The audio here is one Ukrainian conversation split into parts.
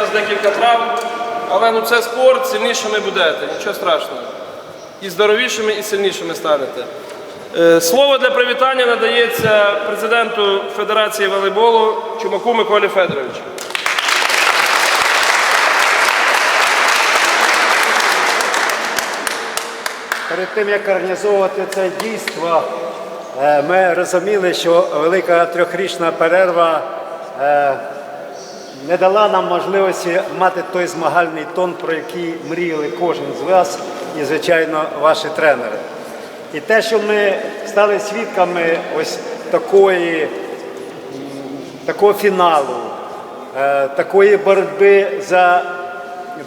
вас декілька травм, але ну це спорт, сильнішими будете, нічого страшного. І здоровішими, і сильнішими станете. Е, Слово для привітання надається президенту Федерації волейболу Чумаку Миколі Федоровичу. Перед тим як організовувати це дійство, е, ми розуміли, що велика трьохрічна перерва е, не дала нам можливості мати той змагальний тон, про який мріяли кожен з вас і, звичайно, ваші тренери. І те, що ми стали свідками ось такої, такого фіналу, е, такої боротьби за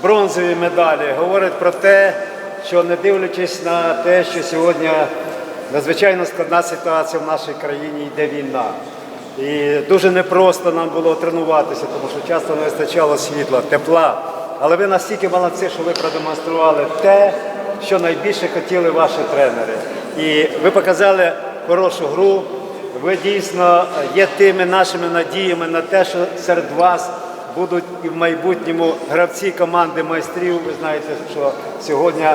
бронзові медалі, говорить про те, що не дивлячись на те, що сьогодні надзвичайно складна ситуація в нашій країні, йде війна. І дуже непросто нам було тренуватися, тому що часто не вистачало світла, тепла. Але ви настільки молодці, що ви продемонстрували те, що найбільше хотіли ваші тренери. І ви показали хорошу гру. Ви дійсно є тими нашими надіями на те, що серед вас будуть і в майбутньому гравці команди майстрів. Ви знаєте, що сьогодні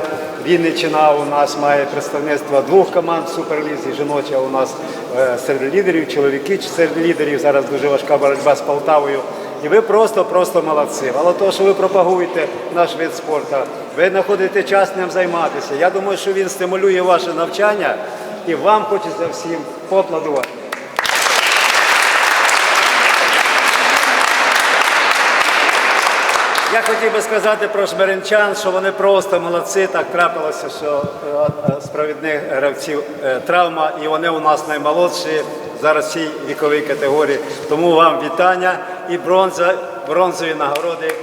Вінниччина у нас має представництво двох команд суперлізі. Жіноча у нас е, серед лідерів, чоловіки серед лідерів. Зараз дуже важка боротьба з Полтавою. І ви просто-просто молодці. Мало того, що ви пропагуєте наш вид спорту, ви знаходите час ним займатися. Я думаю, що він стимулює ваше навчання і вам хочеться всім поаплодувати. Я хотів би сказати про шмеринчан, що вони просто молодці. Так трапилося, що е, е, з гравців е, травма, і вони у нас наймолодші зараз в цій віковій категорії. Тому вам вітання і бронза, бронзові нагороди.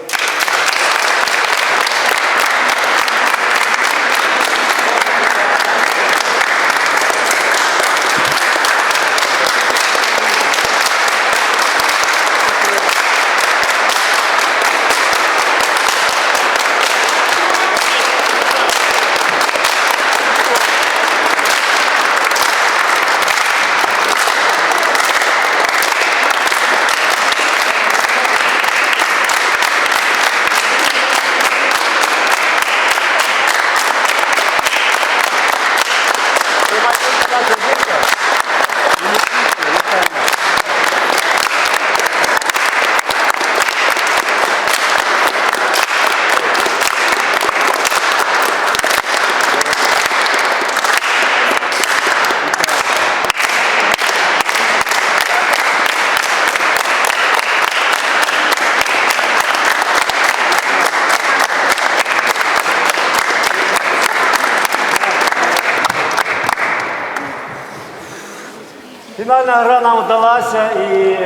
Фінальна гра нам вдалася і,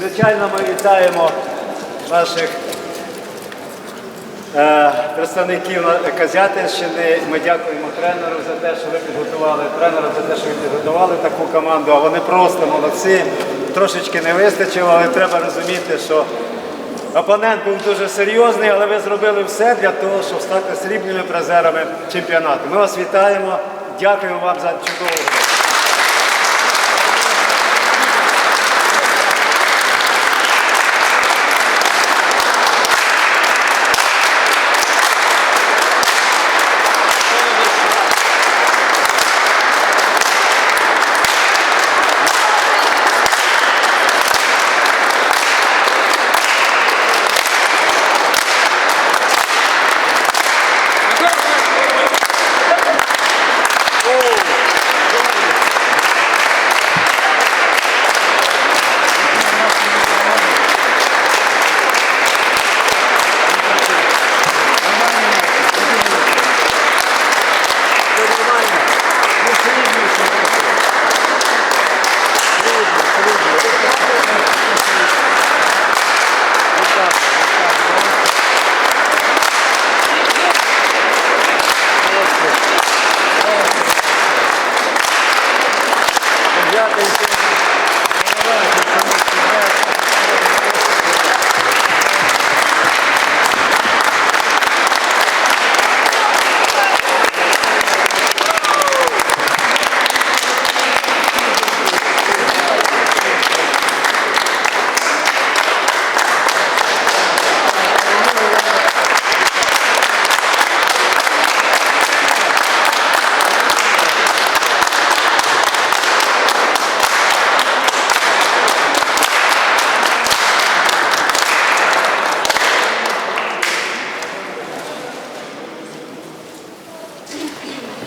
звичайно, ми вітаємо наших е, представників на- Козятинщини. Ми дякуємо тренеру за те, що ви підготували, тренеру за те, що ви підготували таку команду. А вони просто молодці. Трошечки не вистачило, але треба розуміти, що опонент був дуже серйозний, але ви зробили все для того, щоб стати срібними призерами чемпіонату. Ми вас вітаємо. Дякуємо вам за чудову.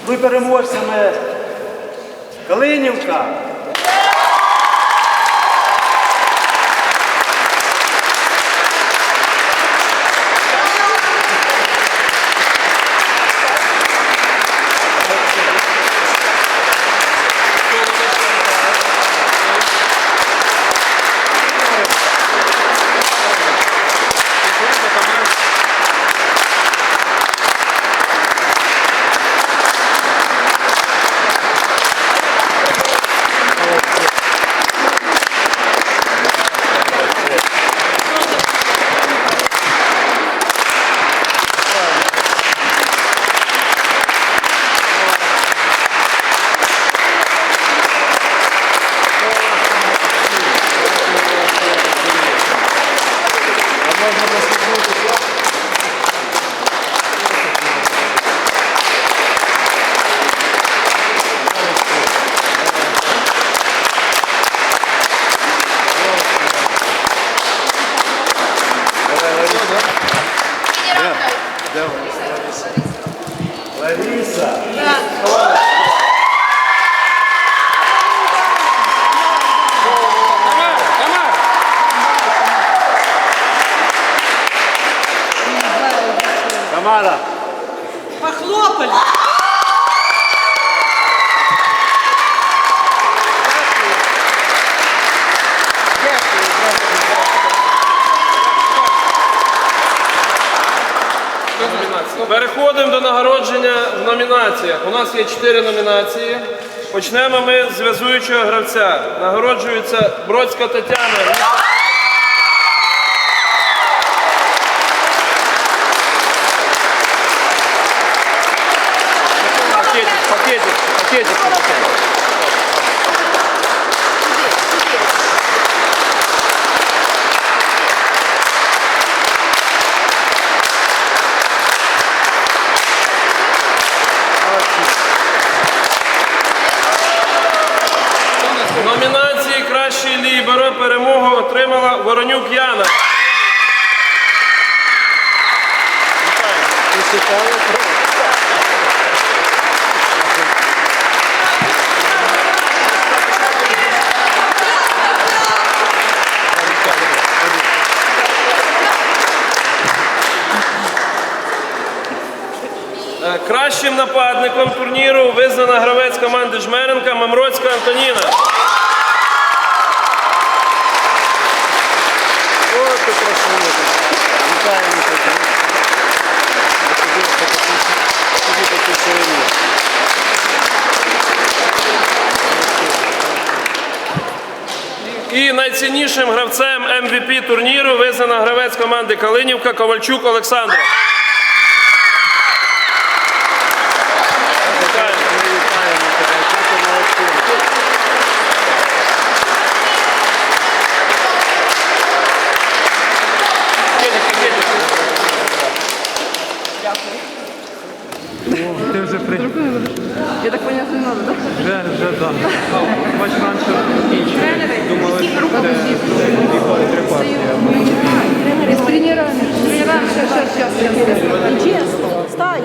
Гру. переможцями Калинівка. Melissa. Yeah. Tamara. Переходимо до нагородження в номінаціях. У нас є чотири номінації. Почнемо ми з зв'язуючого гравця. Нагороджується Бродська Тетяна. Пакетик, пакетик, пакетик, пакетик. В номінації Кращий ліберо перемогу отримала Воронюк Яна. Е, Кращим нападником турніру визнана гравець команди Жмеренка Мамроцька Антоніна. Найціннішим гравцем MVP турніру визнана гравець команди Калинівка Ковальчук Олександра. Вітаємо. Вже при... Я так поняла, не надо, да? Вже, вже так. Бач, раніше інші думали, що це три партії. з тренерами. Тренерами. Сейчас, сейчас, сейчас. Чесно, встань.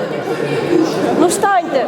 Ну встаньте.